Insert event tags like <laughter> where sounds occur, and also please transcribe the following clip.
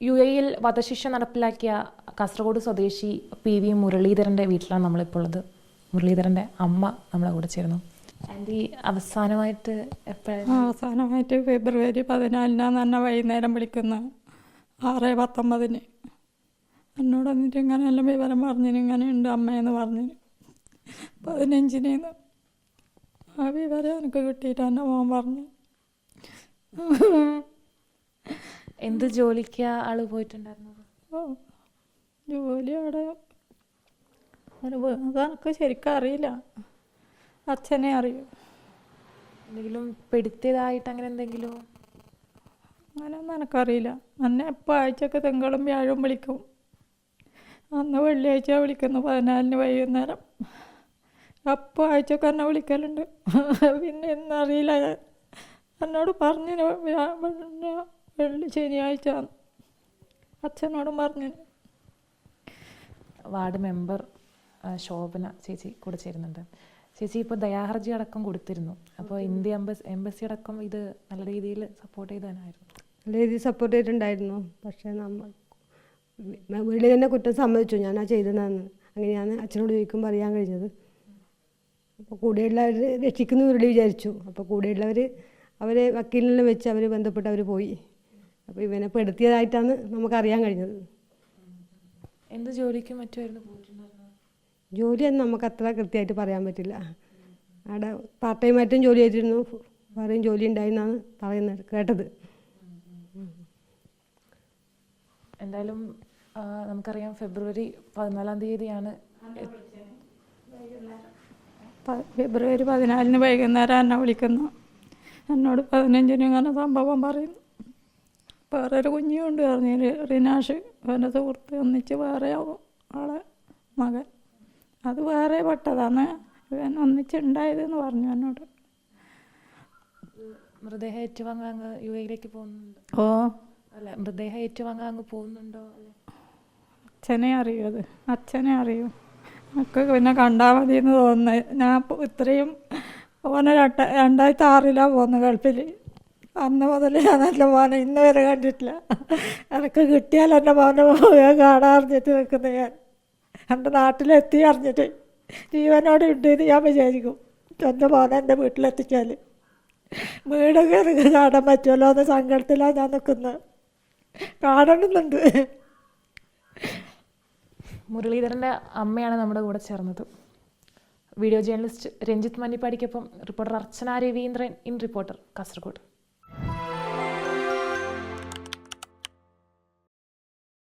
U എയിൽ വധശിക്ഷ നടപ്പിലാക്കിയ കാസർഗോഡ് സ്വദേശി പി വി മുരളീധരന്റെ വീട്ടിലാണ് നമ്മളിപ്പോൾ ഉള്ളത്. മുരളീധരന്റെ അമ്മ നമ്മളെ കൂടെ ചേർന്നു അവസാനമായിട്ട് എപ്പോഴാണ് അവസാനമായിട്ട് ഫെബ്രുവരി പതിനാലിനാന്ന് തന്നെ വൈകുന്നേരം വിളിക്കുന്ന. ആറ് പത്തൊമ്പതിന്. എന്നോട് എന്നിട്ട് ഇങ്ങനെ എല്ലാം വിവരം പറഞ്ഞിന് ഇങ്ങനെ ഉണ്ട് അമ്മയെന്ന് പറഞ്ഞിന്. പതിനഞ്ചിനേന്ന്. ആ വിവരം എനിക്ക് കിട്ടിയിട്ട് എന്റെ മോൻ പറഞ്ഞു. എന്ത് ജോലിക്ക് ആൾ പോയിട്ടുണ്ടായിരുന്നത്? ജോലി അവിടെ അതെനിക്ക് ശരിക്കും അറിയില്ല. അച്ഛനെ അറിയൂ. എന്തെങ്കിലും പെടുത്തിയതായിട്ട് അങ്ങനെ എന്തെങ്കിലും അങ്ങനെയൊന്നും എനിക്കറിയില്ല എന്നെ എപ്പോൾ ആഴ്ചയൊക്കെ തിങ്കളും വ്യാഴവും വിളിക്കും. അന്ന് വെള്ളിയാഴ്ച വിളിക്കുന്നു പതിനാലിന് വൈകുന്നേരം. അപ്പോൾ ആഴ്ചയൊക്കെ എന്നെ വിളിക്കലുണ്ട്. <laughs> പിന്നെ എന്നറിയില്ല എന്നോട് പറഞ്ഞു വെള്ളി ശനിയാഴ്ച അച്ഛനോടും പറഞ്ഞു. വാർഡ് മെമ്പർ ശോഭന ചേച്ചി കൂടെ ചേരുന്നുണ്ട്. ചേച്ചി ഇപ്പോൾ ദയാഹർജി അടക്കം കൊടുത്തിരുന്നു. അപ്പോൾ ഇന്ത്യ എംബസി എംബസി അടക്കം ഇത് നല്ല രീതിയിൽ സപ്പോർട്ട് ചെയ്താനായിരുന്നു നല്ല രീതിയിൽ സപ്പോർട്ട് ചെയ്തിട്ടുണ്ടായിരുന്നു. പക്ഷേ നമ്മൾ വീട്ടിൽ തന്നെ കുറ്റം സമ്മതിച്ചു. ഞാനാ ചെയ്തതെന്നാണ് അങ്ങനെയാണ് അച്ഛനോട് ചോദിക്കുമ്പോൾ അറിയാൻ കഴിഞ്ഞത്. അപ്പോൾ കൂടെയുള്ളവർ രക്ഷിക്കുന്നു വീട്ടിൽ വിചാരിച്ചു. അപ്പോൾ കൂടെയുള്ളവർ അവരെ വക്കീലിനെ വെച്ച് അവർ ബന്ധപ്പെട്ട് അവർ പോയി. അപ്പോൾ ഇവനെ പെടുത്തിയതായിട്ടാണ് നമുക്കറിയാൻ കഴിഞ്ഞത്. എന്ത് ജോലിക്ക് മറ്റുമായിരുന്നു ജോലിയൊന്നും നമുക്ക് അത്ര കൃത്യമായിട്ട് പറയാൻ പറ്റില്ല. അവിടെ പാർട്ട് ടൈമായിട്ടും ജോലി ചെയ്തിരുന്നു. വേറെയും ജോലി ഉണ്ടായിരുന്നാണ് പറയുന്നത് കേട്ടത്. എന്തായാലും നമുക്കറിയാം ഫെബ്രുവരി പതിനാലാം തീയതിയാണ് ഫെബ്രുവരി പതിനാലിന് വൈകുന്നേരം എന്നെ വിളിക്കുന്നു. എന്നോട് പതിനഞ്ചിന് ഇങ്ങനെ സംഭവം പറയുന്നു. വേറൊരു കുഞ്ഞുണ്ട്. പറഞ്ഞു റി- റിനാഷ് അവന്റെ സുഹൃത്ത് ഒന്നിച്ച് വേറെ ആളെ മകൻ. അത് വേറെ പെട്ടതാണ്. ഇവൻ ഒന്നിച്ചുണ്ടായതെന്ന് പറഞ്ഞു എന്നോട്. മൃതദേഹം ഏറ്റുവാങ്ങാൻ അങ്ങ് യു എയിലേക്ക് പോകുന്നുണ്ട്. ഓ. അല്ല മൃതദേഹം ഏറ്റുവാങ്ങാൻ അങ്ങ് പോകുന്നുണ്ടോ? അച്ഛനെ അറിയൂ അത്. അച്ഛനെ അറിയൂ. നമുക്ക് പിന്നെ കണ്ടാൽ മതി എന്ന് തോന്നുന്നത് ഞാൻ ഇത്രയും ഓനെ രണ്ട രണ്ടായിരത്തി ആറിലാണ് പോകുന്നത് ഗൾഫിൽ അന്ന് മുതൽ ഞാൻ എന്റെ മോനെ ഇന്ന് വരെ കണ്ടിട്ടില്ല. എനിക്ക് കിട്ടിയാൽ എന്റെ മോനെ മോനെ കാണാൻ അറിഞ്ഞിട്ട് നിൽക്കുന്നത് ഞാൻ. എന്റെ നാട്ടിലെത്തി അറിഞ്ഞിട്ട് ജീവനോട് ഉണ്ട് എന്ന് ഞാൻ വിചാരിക്കും. എന്റെ മോനെ എന്റെ വീട്ടിലെത്തിച്ചാൽ വീടൊക്കെ എനിക്ക് കാണാൻ പറ്റുമല്ലോ എന്ന് സങ്കടത്തിലാണ് ഞാൻ നിൽക്കുന്നത്. കാണണമെന്നുണ്ട് മുരളീധരന്റെ അമ്മയാണ് നമ്മുടെ കൂടെ ചേർന്നത്. Video journalist Ranjith മന്നിപ്പാടിക്കൊപ്പം reporter Archana Raveendran in reporter Kasargod.